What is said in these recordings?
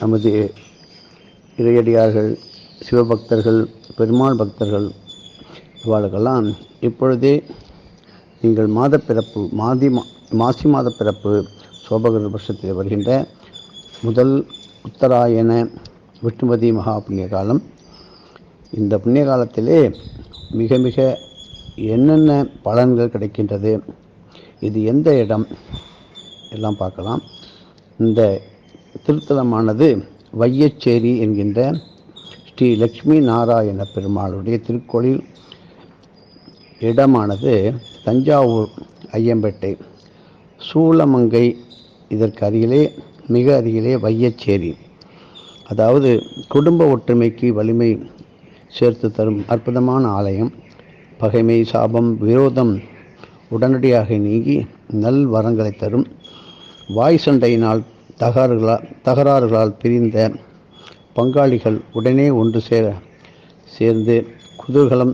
நமது இறையடியார்கள் சிவபக்தர்கள் பெருமாள் பக்தர்கள் இவாளுக்கெல்லாம் இப்பொழுதே நீங்கள் மாதப்பிறப்பு மாதி மா மாசி மாத பிறப்பு சோபகிருத வருஷத்தில் வருகின்ற முதல் உத்தராயண விஷ்ணுபதி மகா புண்ணிய காலம் இந்த புண்ணிய காலத்திலே மிக மிக என்னென்ன பலன்கள் கிடைக்கின்றது இது எந்த இடம் எல்லாம் பார்க்கலாம். இந்த திருத்தலமானது வையச்சேரி என்கின்ற ஸ்ரீ லக்ஷ்மி நாராயண பெருமாளுடைய திருக்கோளில் இடமானது தஞ்சாவூர் ஐயம்பேட்டை. சூளமங்கை இதற்கு அருகிலே மிக அருகிலே வையச்சேரி. அதாவது குடும்ப ஒற்றுமைக்கு வலிமை சேர்த்து தரும் அற்புதமான ஆலயம். பகைமை சாபம் விரோதம் உடனடியாக நீங்கி நல் வரங்களை தரும். வாய் சண்டையினால் தகராறுகளால் தகராறுகளால் பிரிந்த பங்காளிகள் உடனே ஒன்று சேர சேர்ந்து குதூகலம்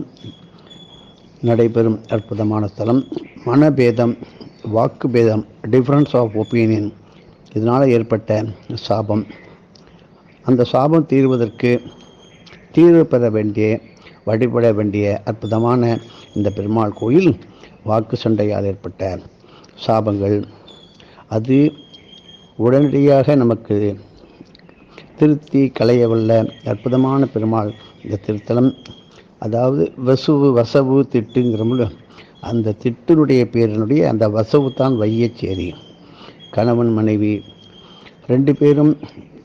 நடைபெறும் அற்புதமான ஸ்தலம். மனபேதம் வாக்குபேதம் டிஃப்ரென்ஸ் ஆஃப் ஒப்பீனியன் இதனால் ஏற்பட்ட சாபம். அந்த சாபம் தீர்வதற்கு தீர்வு பெற வேண்டிய வழிபட வேண்டிய அற்புதமான இந்த பெருமாள் கோயில் வாக்கு சண்டையால் ஏற்பட்ட சாபங்கள். அது உடனடியாக நமக்கு திருத்தி களையவல்ல அற்புதமான பெருமாள் இந்த திருத்தலம். அதாவது வசுவு வசவு திட்டுங்கிறோம்ல அந்த திட்டினுடைய பேரினுடைய அந்த வசவு தான் வையச்சேரி கணவன் மனைவி ரெண்டு பேரும்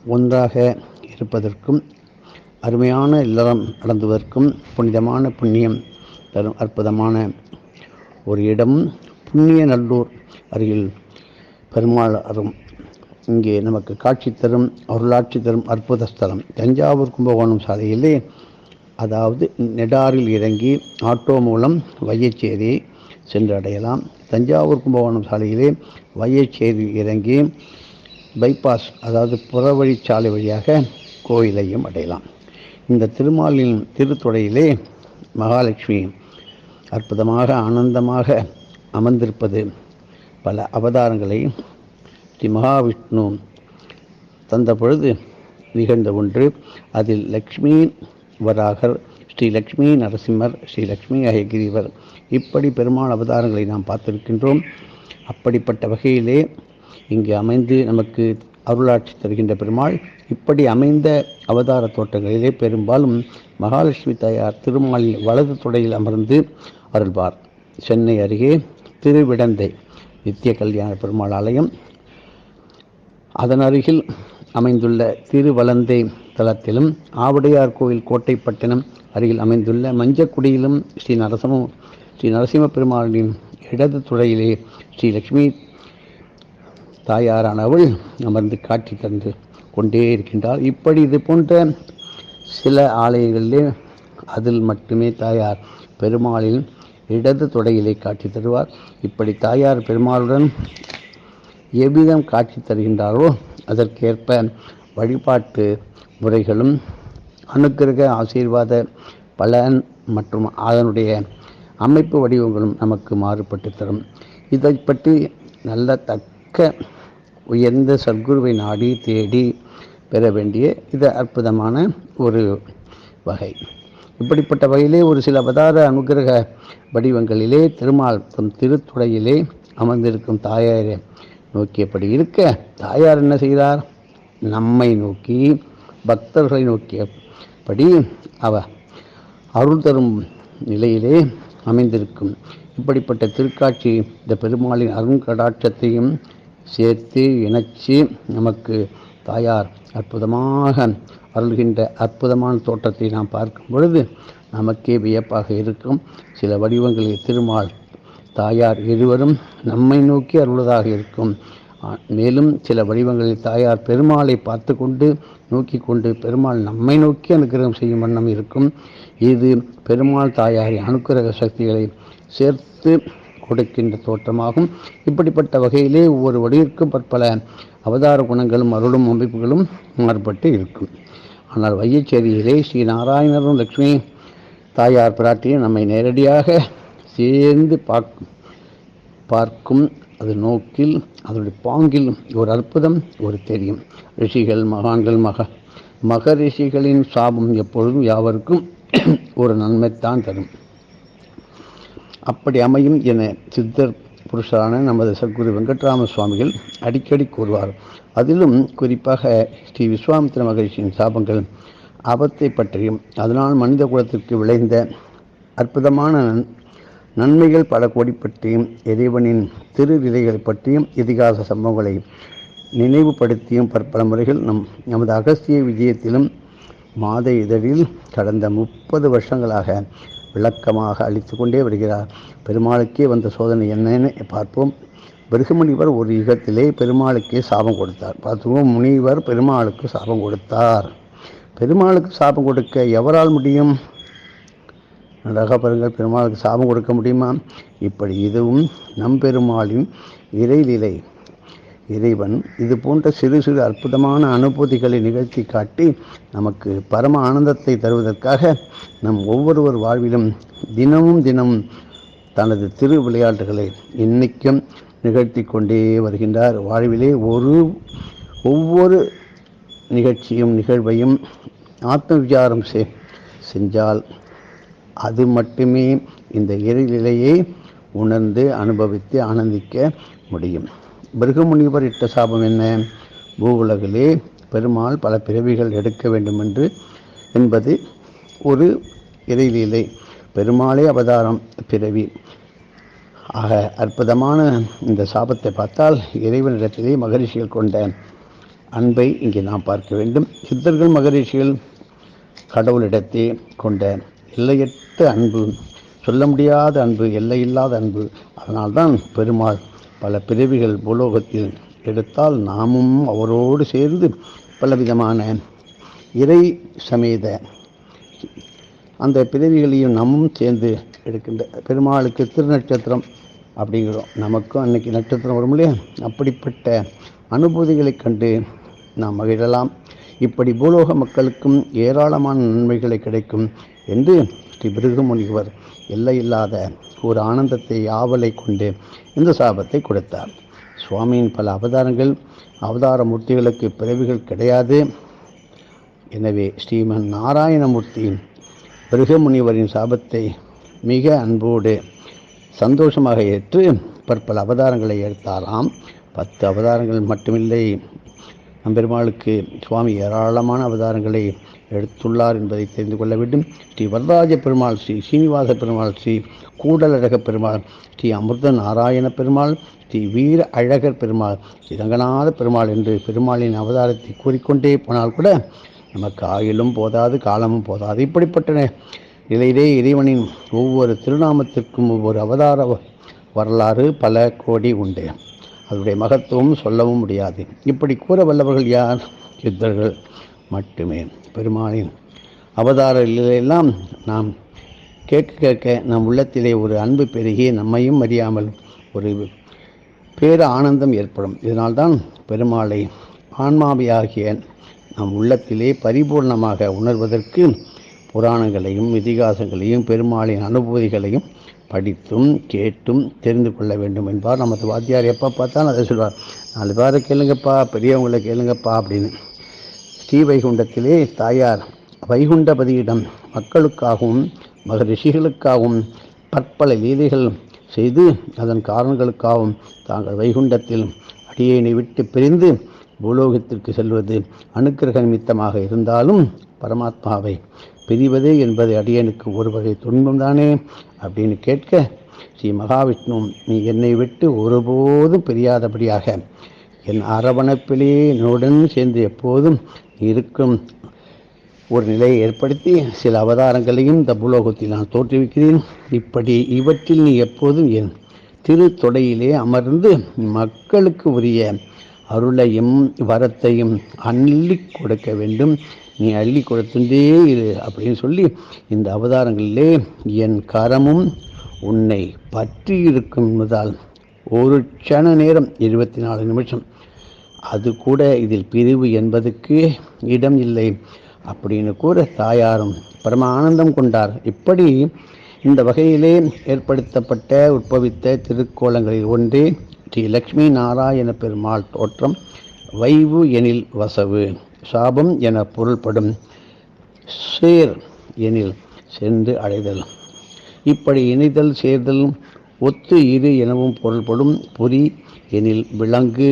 ஒன்றாக இருப்பதற்கும் அருமையான இல்லறம் நடந்துவதற்கும் புனிதமான புண்ணியம் தரும் அற்புதமான ஒரு இடம். புண்ணிய நல்லூர் அருகில் பெருமாள் அரும் இங்கே நமக்கு காட்சி தரும் அருளாட்சி தரும் அற்புத ஸ்தலம். தஞ்சாவூர் கும்பகோணம் சாலையிலே அதாவது நெடாரில் இறங்கி ஆட்டோ மூலம் வையச்சேரி சென்று அடையலாம் தஞ்சாவூர் கும்பகோணம் சாலையிலே வையச்சேரியில் இறங்கி பைபாஸ் அதாவது புறவழிச்சாலை வழியாக கோயிலையும் அடையலாம். இந்த திருமாலின் திருத்துறையிலே மகாலட்சுமி அற்புதமாக ஆனந்தமாக அமர்ந்திருப்பது பல அவதாரங்களை ஸ்ரீ மகாவிஷ்ணு தந்த பொழுது நிகழ்ந்த ஒன்று. அதில் லக்ஷ்மி வராகர் ஸ்ரீ லக்ஷ்மி நரசிம்மர் ஸ்ரீ லக்ஷ்மி அயகிரிவர். இப்படி பெருமாள் அவதாரங்களை நாம் பார்த்திருக்கின்றோம். அப்படிப்பட்ட வகையிலே இங்கு அமைந்து நமக்கு அருளாட்சி தருகின்ற பெருமாள். இப்படி அமைந்த அவதார தோட்டங்களிலே பெரும்பாலும் மகாலட்சுமி தாயார் திருமாலின் வலது தொடையில் அமர்ந்து அருள்வார். சென்னை அருகே திருவிடந்தை நித்திய கல்யாண பெருமாள் ஆலயம். அதன் அருகில் அமைந்துள்ள திருவலந்தை தலத்திலும் ஆவுடையார் கோயில் கோட்டைப்பட்டினம் அருகில் அமைந்துள்ள மஞ்சக்குடியிலும் ஸ்ரீ நரசிம்ம ஸ்ரீ நரசிம்ம பெருமாளின் இடது துறையிலே ஸ்ரீ லக்ஷ்மி தாயாரானவள் அமர்ந்து காட்சி தந்து கொண்டே இருக்கின்றார் இப்படி இது போன்ற சில ஆலயங்களிலே அதில் மட்டுமே தாயார் பெருமாளின் இடது தொடையிலே காட்சி தருவார். இப்படி தாயார் பெருமாளுடன் எவ்விதம் காட்சி தருகின்றாரோ அதற்கேற்ப வழிபாட்டு முறைகளும் அனுக்கிரக ஆசீர்வாத பலன் மற்றும் அதனுடைய அமைப்பு வடிவங்களும் நமக்கு மாறுபட்டு தரும். இதை பற்றி நல்ல தக்க உயர்ந்த சத்குருவை நாடி தேடி பெற வேண்டிய இது அற்புதமான ஒரு வகை. இப்படிப்பட்ட வகையிலே ஒரு சில அவதார அனுகிரக வடிவங்களிலே திருமால் தம் திருத்துறையிலே அமர்ந்திருக்கும் தாயாரே நோக்கியபடி இருக்க? தாயார் என்ன செய்தார்? நம்மை நோக்கி பக்தர்களை நோக்கியபடி அவ அருள் தரும் நிலையிலே அமைந்திருக்கும். இப்படிப்பட்ட திருக்காட்சி இந்த பெருமாளின் அருங்கடாட்சத்தையும் சேர்த்து இணைச்சி நமக்கு தாயார் அற்புதமாக அருள்கின்ற அற்புதமான தோற்றத்தை நாம் பார்க்கும் பொழுது நமக்கே வியப்பாக இருக்கும். சில வடிவங்களில் திருமால் தாயார் இருவரும் நம்மை நோக்கி அருள்வதாக இருக்கும். மேலும் சில வடிவங்களில் தாயார் பெருமாளை பார்த்து கொண்டு நோக்கி கொண்டு பெருமாள் நம்மை நோக்கி அனுக்கிரகம் செய்யும் வண்ணம் இருக்கும். இது பெருமாள் தாயாரின் அனுக்கிரக சக்திகளை சேர்த்து கொடுக்கின்ற தோற்றமாகும். இப்படிப்பட்ட வகையிலே ஒவ்வொரு வடிவிற்கும் பற்பல அவதார குணங்களும் அருளும் அமைப்புகளும் மாறுபட்டு இருக்கும். ஆனால் வையச்சேரியிலே ஸ்ரீ நாராயணரும் லக்ஷ்மி தாயார் பிராட்டியும் நம்மை நேரடியாக சேர்ந்து பார்க் பார்க்கும் அது நோக்கில் அதனுடைய பாங்கில் ஒரு அற்புதம் ஒரு தெரியும். ரிஷிகள் மகான்கள் மக மகரிஷிகளின் சாபம் எப்பொழுதும் யாவருக்கும் ஒரு நன்மைத்தான் தரும். அப்படி அமையும் என சித்தர் புருஷரான நமது சத்குரு வெங்கட்ராம சுவாமிகள் அடிக்கடி கூறுவார். அதிலும் குறிப்பாக ஸ்ரீ விஸ்வாமித்திர மகரிஷியின் சாபங்கள் ஆபத்தை பற்றியும் அதனால் மனித குலத்திற்கு விளைந்த அற்புதமான நன்மைகள் பல கோடி பற்றியும் இறைவனின் திருவிதைகளை பற்றியும் இதிகாச சம்பவங்களை நினைவுபடுத்தியும் பற்பல முறைகள் நம் நமது அகஸ்திய விஜயத்திலும் மாத இதழில் கடந்த முப்பது வருஷங்களாக விளக்கமாக அளித்து கொண்டே வருகிறார். பெருமாளுக்கே வந்த சோதனை என்னன்னு பார்ப்போம். பிருகுமுனிவர் ஒரு யுகத்திலே பெருமாளுக்கே சாபம் கொடுத்தார். பார்த்துவோம் முனிவர் பெருமாளுக்கு சாபம் கொடுத்தார். பெருமாளுக்கு சாபம் கொடுக்க எவரால் முடியும்? நன்றாக பாருங்கள் பெருமாளுக்கு சாபம் கொடுக்க முடியுமா? இப்படி இதுவும் நம்பெருமாளின் இறைநிலை. இறைவன் இது போன்ற சிறு சிறு அற்புதமான அனுபூதிகளை நிகழ்த்தி காட்டி நமக்கு பரம ஆனந்தத்தை தருவதற்காக நம் ஒவ்வொருவர் வாழ்விலும் தினமும் தினமும் தனது திரு விளையாட்டுகளை இன்னைக்கும் நிகழ்த்தி கொண்டே வருகின்றார். வாழ்விலே ஒரு ஒவ்வொரு நிகழ்ச்சியும் நிகழ்வையும் ஆத்ம விசாரம் செ செஞ்சால் அது மட்டுமே இந்த இறைநிலையை உணர்ந்து அனுபவித்து ஆனந்திக்க முடியும். பிருகமுனிவர் இட்ட சாபம் என்ன? பூவுலகிலே பெருமாள் பல பிறவிகள் எடுக்க வேண்டுமென்று என்பது ஒரு இறைநிலை பெருமாளே அவதாரம் பிறவி. ஆக அற்புதமான இந்த சாபத்தை பார்த்தால் இறைவனிடத்திலே மகரிஷிகள் கொண்ட அன்பை இங்கே நாம் பார்க்க வேண்டும். சித்தர்கள் மகரிஷிகள் கடவுளிடத்தே கொண்ட எல்லையற்ற அன்பு சொல்ல முடியாத அன்பு எல்லையில்லாத அன்பு. அதனால்தான் பெருமாள் பல பிறவிகள் பூலோகத்தில் எடுத்தால் நாமும் அவரோடு சேர்ந்து பலவிதமான இறை சமேத அந்த பிறவிகளையும் நம்மும் சேர்ந்து எடுக்கின்ற பெருமாளுக்கு திருநட்சத்திரம் அப்படிங்கிறோம். நமக்கும் அன்னைக்கு நட்சத்திரம் வரும் இல்லையா? அப்படிப்பட்ட அனுபூதிகளைக் கண்டு நாம் மகிழலாம். இப்படி பூலோக மக்களுக்கும் ஏராளமான நன்மைகளை கிடைக்கும் என்று ஸ்ரீ பிருகுமுனிவர் எல்லையில்லாத ஒரு ஆனந்தத்தை ஆவலை கொண்டு இந்த சாபத்தை கொடுத்தார். சுவாமியின் பல அவதாரங்கள் அவதார மூர்த்திகளுக்கு பிறவிகள் கிடையாது. எனவே ஸ்ரீமன் நாராயணமூர்த்தியின் பிருகமுனிவரின் சாபத்தை மிக அன்போடு சந்தோஷமாக ஏற்று பற்பல அவதாரங்களை எடுத்தாராம். பத்து அவதாரங்கள் மட்டுமில்லை. நம்பெருமாளுக்கு சுவாமி ஏராளமான அவதாரங்களை எடுத்துள்ளார் என்பதை தெரிந்து கொள்ள வேண்டும். ஸ்ரீ வரராஜ பெருமாள் ஸ்ரீ சீனிவாச பெருமாள் ஸ்ரீ கூடலழக பெருமாள் ஸ்ரீ அமிர்த நாராயண பெருமாள் ஸ்ரீ வீர அழகர் பெருமாள் ஸ்ரீ ரங்கநாத பெருமாள் என்று பெருமாளின் அவதாரத்தை கூறிக்கொண்டே போனால் கூட நமக்கு ஆயிலும் போதாது காலமும் போதாது. இப்படிப்பட்ட நிலையிலே இறைவனின் ஒவ்வொரு திருநாமத்திற்கும் ஒவ்வொரு அவதார வரலாறு பல கோடி உண்டு. அதனுடைய மகத்துவம் சொல்லவும் முடியாது. இப்படி கூற வல்லவர்கள் யார்? சித்தர்கள் மட்டுமே. பெருமாளின் அவதார எல்லாம் நாம் கேட்க கேட்க நம் உள்ளத்திலே ஒரு அன்பு பெருகி நம்மையும் அறியாமல் ஒரு பேர ஆனந்தம் ஏற்படும். இதனால்தான் பெருமாளை ஆன்மாவியாகிய நம் உள்ளத்திலே பரிபூர்ணமாக உணர்வதற்கு புராணங்களையும் இதிகாசங்களையும் பெருமாளின் அனுபூதிகளையும் படித்தும் கேட்டும் தெரிந்து கொள்ள வேண்டும் என்பார். நமது வாத்தியார் எப்போ பார்த்தாலும் அதை சொல்வார். நாலு பேரை கேளுங்கப்பா பெரியவங்களை கேளுங்கப்பா அப்படின்னு. ஸ்ரீ வைகுண்டத்திலே தாயார் வைகுண்டபதியிடம் மக்களுக்காகவும் மக ரிஷிகளுக்காகவும் பற்பல லீலைகள் செய்து அதன் காரணங்களுக்காகவும் தாங்கள் வைகுண்டத்தில் அடியேனை விட்டு பிரிந்து பூலோகத்திற்கு செல்வது அனுக்கிரக நிமித்தமாக இருந்தாலும் பரமாத்மாவை பிரிவது என்பது அடியனுக்கு ஒரு வகை துன்பம்தானே அப்படின்னு கேட்க ஸ்ரீ மகாவிஷ்ணு நீ என்னை விட்டு ஒருபோதும் பிரியாதபடியாக என் அரவணைப்பிலே என்னுடன் சேர்ந்து எப்போதும் இருக்கும். ஒரு நிலையை ஏற்படுத்தி சில அவதாரங்களையும் இந்த பூலோகத்தில் நான் தோற்றுவிக்கிறேன். இப்படி இவற்றில் நீ எப்போதும் என் திரு தொடையிலே அமர்ந்து மக்களுக்கு உரிய அருளையும் வரத்தையும் அள்ளி கொடுக்க வேண்டும். நீ அள்ளி கொடுத்துட்டே இரு அப்படின்னு சொல்லி இந்த அவதாரங்களிலே என் கரமும் உன்னை பற்றி இருக்கும் என்பதால் ஒரு க்ஷண நேரம் இருபத்தி நாலு நிமிஷம். அது கூட இதில் பிரிவு என்பதுக்கு இடம் இல்லை அப்படின்னு கூற தாயாரும் பரம ஆனந்தம் கொண்டார். இப்படி இந்த வகையிலே ஏற்படுத்தப்பட்ட உட்பவித்த திருக்கோலங்களில் ஒன்றே ஸ்ரீ லக்ஷ்மி நாராயண பெருமாள் தோற்றம் வைவு எனில் வசவு சாபம் என பொருள்படும் சேர் எனில் சென்று அடைதல். இப்படி இணைதல் சேர்தல் ஒத்து இரு எனவும் பொருள்படும் புரி எனில் விலங்கு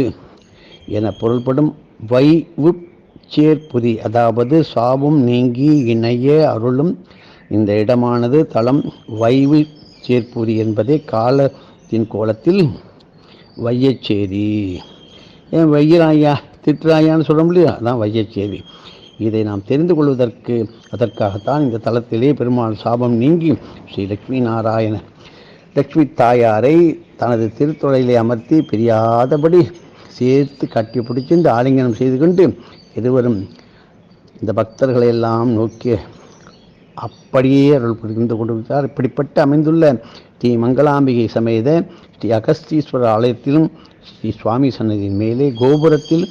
என பொருள்படும் வைவு சேர்புரி அதாவது சாபம் நீங்கி இணைய அருளும் இந்த இடமானது தளம் வைவு சேர்புரி என்பதே காலத்தின் கோலத்தில் வையச்சேரி ஏன் வையராயா திட்டுறாயான்னு சொல்ல முடியும் அதான் வையச்சேரி இதை நாம் தெரிந்து கொள்வதற்கு அதற்காகத்தான் இந்த தளத்திலே பெருமாள் சாபம் நீங்கி ஸ்ரீ லக்ஷ்மி நாராயண லக்ஷ்மி தாயாரை தனது திருத்தொழிலை அமர்த்தி பிரியாதபடி சேர்த்து கட்டி பிடிச்சி இந்த ஆலிங்கனம் செய்து கொண்டு இருவரும் இந்த பக்தர்களை எல்லாம் நோக்கி அப்படியே அருள் புரிந்து கொண்டிருக்கிறார் இப்படிப்பட்ட அமைந்துள்ள ஸ்ரீ மங்களாம்பிகை சமேத ஸ்ரீ அகஸ்தீஸ்வரர் ஆலயத்திலும் ஸ்ரீ சுவாமி சன்னதியின் மேலே கோபுரத்தில்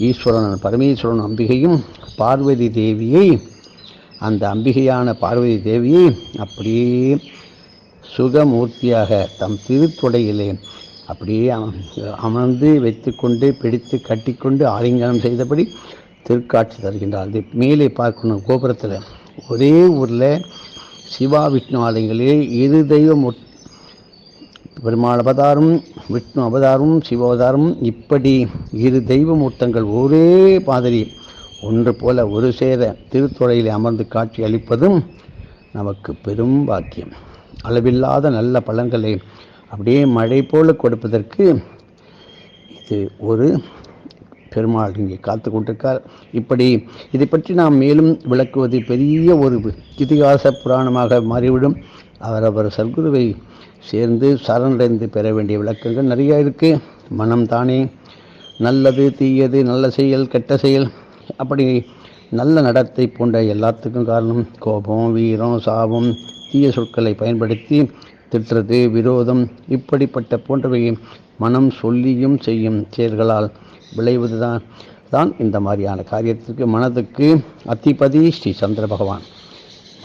ஈஸ்வரன் பரமேஸ்வரன் அம்பிகையும் பார்வதி தேவியை அந்த அம்பிகையான பார்வதி தேவியை அப்படியே சுகமூர்த்தியாக தம் திருத்தொடையிலே அப்படியே அம- அமர்ந்து வைத்துக்கொண்டு பிடித்து கட்டிக்கொண்டு ஆலிங்கனம் செய்தபடி திருக்காட்சி தருகின்றார். மேலே பார்க்கணும் கோபுரத்தில். ஒரே ஊரில் சிவா விஷ்ணு ஆலயங்களிலே இரு தெய்வம் பெருமாள் அவதாரம் விஷ்ணு அவதாரம் சிவ அவதாரம் இப்படி இரு தெய்வ மூர்த்தங்கள் ஒரே மாதிரி. ஒன்று போல ஒரு சேர திருத்துறையில் அமர்ந்து காட்சி அளிப்பதும் நமக்கு பெரும் பாக்கியம். அளவில்லாத நல்ல பலன்களை அப்படியே மழை போல கொடுப்பதற்கு இது ஒரு பெருமாள் இங்கே காத்து கொண்டிருக்கார். இப்படி இதை பற்றி நாம் மேலும் விளக்குவது பெரிய ஒரு இதிகாச புராணமாக மாறிவிடும். அவரவர் சர்க்குருவை சேர்ந்து சரணடைந்து பெற வேண்டிய விளக்கங்கள் நிறைய இருக்குது மனம் தானே நல்லது தீயது நல்ல செயல் கெட்ட செயல் அப்படி நல்ல நடத்தை போன்ற எல்லாத்துக்கும் காரணம் கோபம் வீரம் சாபம் தீய சொற்களை பயன்படுத்தி திட்டுறது விரோதம் இப்படிப்பட்ட போன்றவை மனம் சொல்லியும் செய்யும் செயல்களால் விளைவதுதான் தான் இந்த மாதிரியான காரியத்திற்கு மனதுக்கு அத்திபதி ஸ்ரீ சந்திர பகவான்.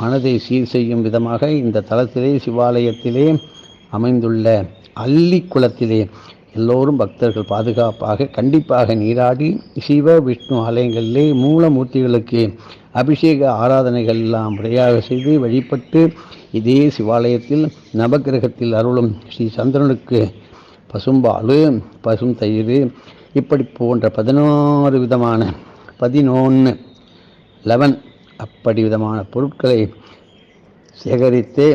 மனதை சீர் செய்யும் விதமாக இந்த தலத்திலே சிவாலயத்திலே அமைந்துள்ள அல்லி குளத்திலே எல்லோரும் பக்தர்கள் பாதுகாப்பாக கண்டிப்பாக நீராடி சிவ விஷ்ணு ஆலயங்களிலே மூலமூர்த்திகளுக்கு அபிஷேக ஆராதனைகள் எல்லாம் முறையாக செய்து வழிபட்டு இதே சிவாலயத்தில் நவக்கிரகத்தில் அருளும் ஸ்ரீ சந்திரனுக்கு பசும்பாலு பசும் தயிர் இப்படி போன்ற பதினாறு விதமான பதினொன்று லெவன் அப்படி விதமான பொருட்களை சேகரித்து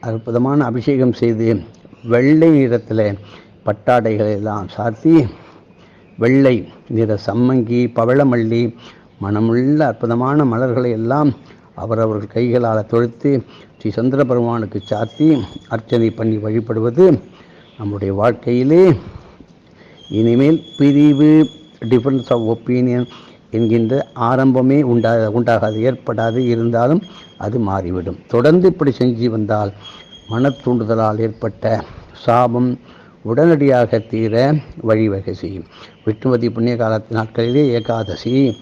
அற்புதமான அபிஷேகம் செய்து வெள்ளை நிறத்தில் பட்டாடைகளை எல்லாம் சாத்தி வெள்ளை நிற சம்மங்கி பவளமல்லி மனமுள்ள அற்புதமான மலர்களை எல்லாம் அவரவர்கள் கைகளால் தொழுத்து ஸ்ரீ சந்திர பெருமானுக்கு சாத்தி அர்ச்சனை பண்ணி வழிபடுவது நம்முடைய வாழ்க்கையிலே இனிமேல் பிரிவு டிஃபரன்ஸ் ஆஃப் ஒப்பீனியன் என்கின்ற ஆரம்பமே உண்டா உண்டாகாது ஏற்படாது இருந்தாலும் அது மாறிவிடும். தொடர்ந்து இப்படி செஞ்சு வந்தால் மனத்தூண்டுதலால் ஏற்பட்ட சாபம் உடனடியாக தீர வழிவகை செய்யும். விஷ்ணுவதி புண்ணிய காலத்து நாட்களிலே ஏகாதசி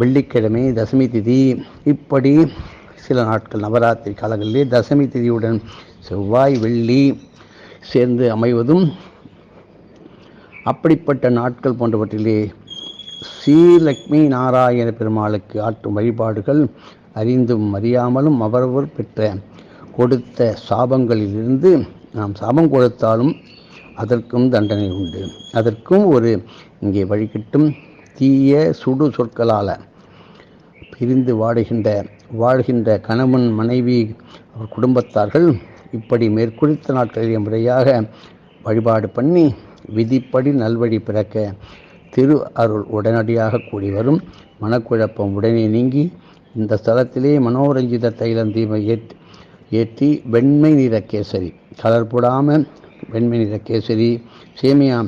வெள்ளிக்கிழமை தசமி திதி. இப்படி சில நாட்கள் நவராத்திரி காலங்களிலே தசமி திதியுடன் செவ்வாய் வெள்ளி சேர்ந்து அமைவதும் அப்படிப்பட்ட நாட்கள் போன்றவற்றிலே ஸ்ரீலக்ஷ்மி நாராயண பெருமாளுக்கு ஆற்றும் வழிபாடுகள் அறிந்தும் அறியாமலும் அவரவர் பெற்ற கொடுத்த சாபங்களிலிருந்து நாம் சாபம் கொடுத்தாலும் அதற்கும் தண்டனை உண்டு. அதற்கும் ஒரு இங்கே வழிகிட்டும் தீய சுடு சொற்களால் பிரிந்து வாடுகின்ற வாழ்கின்ற கணவன் மனைவி குடும்பத்தார்கள் இப்படி மேற்குறித்த நாட்களிலே முறையாக வழிபாடு பண்ணி விதிப்படி நல்வழி பிறக்க திரு அருள் உடனடியாக கூடி வரும். மனக்குழப்பம் உடனே நீங்கி இந்த ஸ்தலத்திலே மனோரஞ்சித தைலம் தீபம் ஏற்றி ஏற்றி வெண்மை நிற கேசரி கலர் போடாமல் வெண்மை நிற கேசரி சேமியா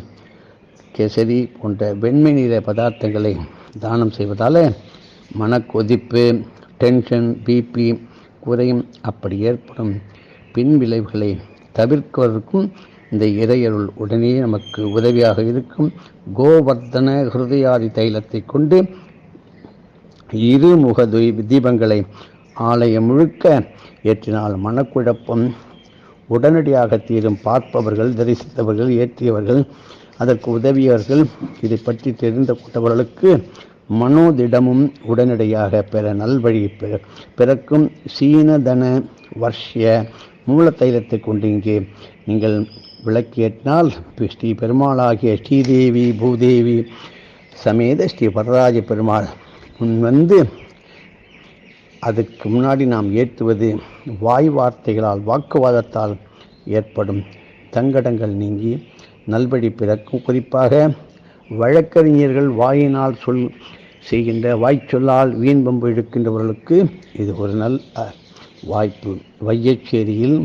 கேசரி போன்ற வெண்மை நிற பதார்த்தங்களை தானம் செய்வதால் மனக்கொதிப்பு டென்ஷன் பிபி குறையும். அப்படி ஏற்படும் பின் விளைவுகளை தவிர்ப்பதற்கும் இந்த இறையருள் உடனே நமக்கு உதவியாக இருக்கும். கோவர்த்தன ஹிருதயாதி தைலத்தை கொண்டு இருமுக தீபங்களை ஆலயம் முழுக்க ஏற்றினால் மனக்குழப்பம் உடனடியாக தீரும் பார்ப்பவர்கள் தரிசித்தவர்கள் ஏற்றியவர்கள் அதற்கு உதவியவர்கள். இதை பற்றி தெரிந்த கொண்டவர்களுக்கு மனோதிடமும் உடனடியாக பெற நல்வழி பிற- பிறக்கும் சீனதன வர்ஷ்ய மூல தைலத்தை கொண்டு இங்கே நீங்கள் விளக்கேற்றினால் ஸ்ரீ பெருமாளாகிய ஸ்ரீதேவி பூதேவி சமேத ஸ்ரீ வரராஜ பெருமாள் முன் வந்து அதுக்கு முன்னாடி நாம் ஏற்றுவது வாய் வார்த்தைகளால் வாக்குவாதத்தால் ஏற்படும் தங்கடங்கள் நீங்கி நல்வழி பிறக்கும். குறிப்பாக வழக்கறிஞர்கள் வாயினால் சொல் செய்கின்ற வாய்ச்சொல்லால் வீண் பம்பு இழுக்கின்றவர்களுக்கு இது ஒரு நல் வாய்ப்பு. வையச்சேரியில்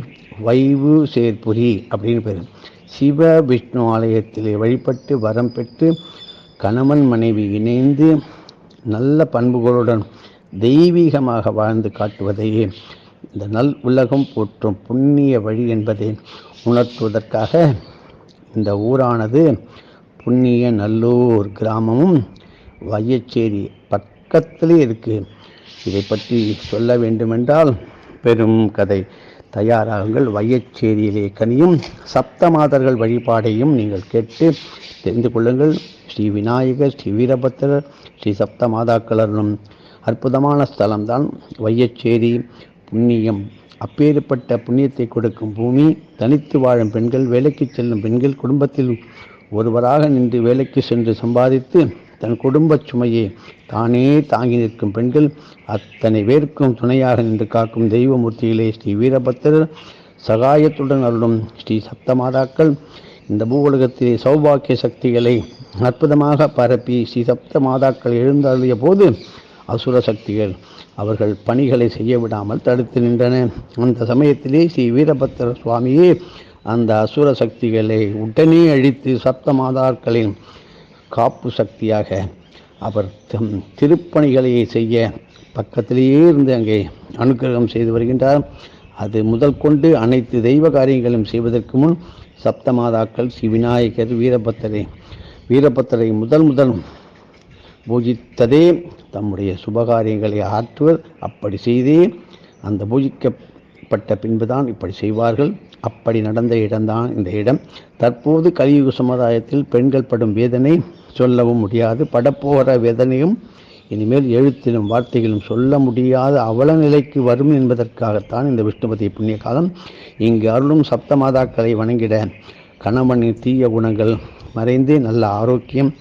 வைவு சேர்புரி அப்படின்னு பேர். சிவ விஷ்ணு ஆலயத்திலே வழிபட்டு வரம் பெற்று கணவன் மனைவி இணைந்து நல்ல பண்புகளுடன் தெய்வீகமாக வாழ்ந்து காட்டுவதையே இந்த நல் உலகம் போற்றும் புண்ணிய வழி என்பதை. உணர்த்துவதற்காக இந்த ஊரானது புண்ணிய நல்லூர் கிராமமும் வையச்சேரி பக்கத்திலே இருக்கு. இதை பற்றி சொல்ல வேண்டுமென்றால் பெரும் கதை. தயாராகுங்கள். வையச்சேரியிலே கனியும் சப்தமாதர்கள் வழிபாடையும் நீங்கள் கேட்டு தெரிந்து கொள்ளுங்கள். ஸ்ரீ விநாயகர் ஸ்ரீ வீரபத்திரர் ஸ்ரீ சப்த மாதாக்களரும் அற்புதமான ஸ்தலம்தான் வையச்சேரி புண்ணியம். அப்பேறுபட்ட புண்ணியத்தை கொடுக்கும் பூமி தனித்து வாழும் பெண்கள் வேலைக்கு செல்லும் பெண்கள் குடும்பத்தில் ஒருவராக நின்று வேலைக்கு சென்று சம்பாதித்து தன் குடும்பச் சுமையை தானே தாங்கி நிற்கும் பெண்கள் அத்தனை பேருக்கும் துணையாக நின்று காக்கும் தெய்வமூர்த்திகளே ஸ்ரீ வீரபத்திரர் சகாயத்துடன் அருளும் ஸ்ரீ சப்தமாதாக்கள். இந்த பூவுலகத்திலே சௌபாக்கிய சக்திகளை அற்புதமாக பரப்பி ஸ்ரீ சப்த மாதாக்கள் எழுந்தருளிய போது அசுர சக்திகள் அவர்கள் பணிகளை செய்ய விடாமல் தடுத்து நின்றன. அந்த சமயத்திலே ஸ்ரீ வீரபத்திர சுவாமியே அந்த அசுர சக்திகளை உடனே அழித்து சப்த மாதாக்களின் காப்பு சக்தியாக அவர் தம் திருப்பணிகளை செய்ய பக்கத்திலேயே இருந்து அங்கே அனுக்கிரகம் செய்து வருகின்றார். அது முதல் கொண்டு அனைத்து தெய்வ காரியங்களும் செய்வதற்கு முன் சப்தமாதாக்கள் ஸ்ரீ விநாயகர் வீரபத்தரை வீரபத்தரை முதல் முதல் பூஜித்ததே தம்முடைய சுபகாரியங்களை ஆற்றுவர். அப்படி செய்தே அந்த பூஜிக்கப்பட்ட பின்புதான் இப்படி செய்வார்கள். அப்படி நடந்த இடம்தான் இந்த இடம். தற்போது கலியுக சமுதாயத்தில் பெண்கள் படும் வேதனை சொல்லவும் முடியாது. படப்போகிற வேதனையும் இனிமேல் எழுத்திலும் வார்த்தைகளும் சொல்ல முடியாத அவல நிலைக்கு வரும் என்பதற்காகத்தான் இந்த விஷ்ணுபதி புண்ணிய காலம். இங்கு அருளும் சப்தமாதாக்களை வணங்கிட கணவனின் தீய குணங்கள் மறைந்து நல்ல ஆரோக்கியம்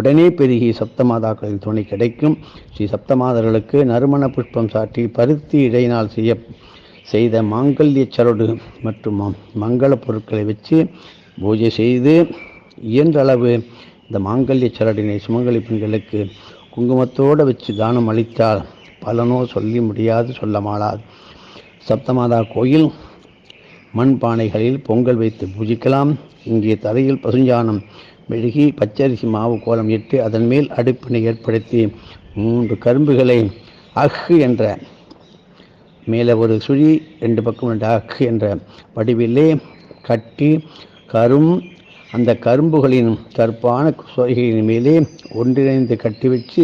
உடனே பெருகி சப்தமாதாக்களின் துணை கிடைக்கும். ஸ்ரீ சப்தமாதர்களுக்கு நறுமண புஷ்பம் சாட்டி பருத்தி இடையினால் செய்ய செய்த மாங்கல்ய சரடு மற்றும் மங்கள பொருட்களை வச்சு பூஜை செய்து இயன்றளவு இந்த மாங்கல்ய சரடினை சுமங்கலி பெண்களுக்கு குங்குமத்தோடு வச்சு தானம் அளித்தால் பலனோ சொல்லி முடியாது சொல்ல மாளாது சப்தமாதா கோயில் மண் பானைகளில் பொங்கல் வைத்து பூஜிக்கலாம். இங்கே தரையில் பசுஞ்சானம் மெழுகி பச்சரிசி மாவு கோலம் இட்டு அதன் மேல் அடுப்பினை ஏற்படுத்தி மூன்று கரும்புகளை அஹ் என்ற மேலே ஒரு சுழி ரெண்டு பக்கம் ரெண்டு அஹ் என்ற வடிவிலே கட்டி கரும் அந்த கரும்புகளின் கற்பான சுவைகளின் மேலே ஒன்றிணைந்து கட்டி வச்சு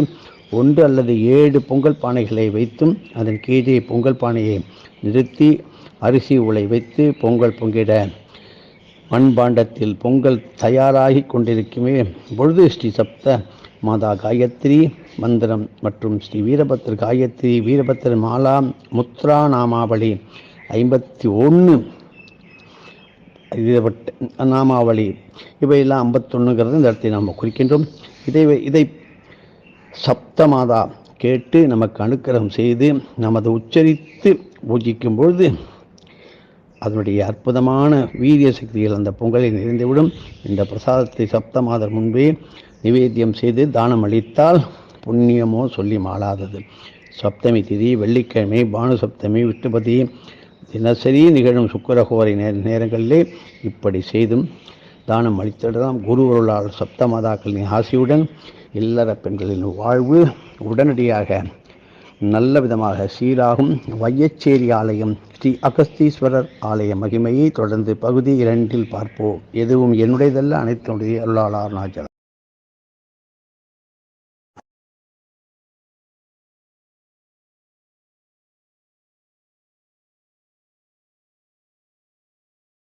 ஒன்று அல்லது ஏழு பொங்கல் பானைகளை வைத்தும் அதன் கீழே பொங்கல் பானையை நிறுத்தி அரிசி உலை வைத்து பொங்கல் பொங்கிட மண்பாண்டத்தில் பொங்கல் தயாராகி கொண்டிருக்குமே. பொழுது ஸ்ரீ சப்த மாதா காயத்ரி மந்திரம் மற்றும் ஸ்ரீ வீரபத்திர காயத்ரி வீரபத்திர மாலா முத்ரா நாமாவளி ஐம்பத்தி ஒன்று இதுபட்ட நாமாவளி. இவையெல்லாம் ஐம்பத்தொன்னுங்கிறது இந்த இடத்தை நாம் குறிக்கின்றோம். இதை இதை சப்தமாதா கேட்டு நமக்கு அனுக்கிரகம் செய்து நமது உச்சரித்து பூஜிக்கும் பொழுது அதனுடைய அற்புதமான வீரிய சக்திகள் அந்த பொங்கலில் நிறைந்துவிடும். இந்த பிரசாதத்தை சப்தமாதர் முன்பே நிவேத்தியம் செய்து தானம் அளித்தால் புண்ணியமோ சொல்லி மாளாதது. சப்தமி திதி வெள்ளிக்கிழமை பானு சப்தமி விஷ்ணுபதி தினசரி நிகழும் சுக்கரகோரை நே நேரங்களிலே இப்படி செய்தும் தானம் அளித்திடலாம். குரு சப்த சப்தமாதாக்களின் ஆசியுடன் இல்லற பெண்களின் வாழ்வு உடனடியாக நல்ல விதமாக சீராகும் வையச்சேரி ஆலயம் ஸ்ரீ அகஸ்தீஸ்வரர் ஆலய மகிமையை தொடர்ந்து பகுதி இரண்டில் பார்ப்போம். எதுவும் என்னுடையதல்ல அனைத்தினுடைய அருளாளர் நாச்சல்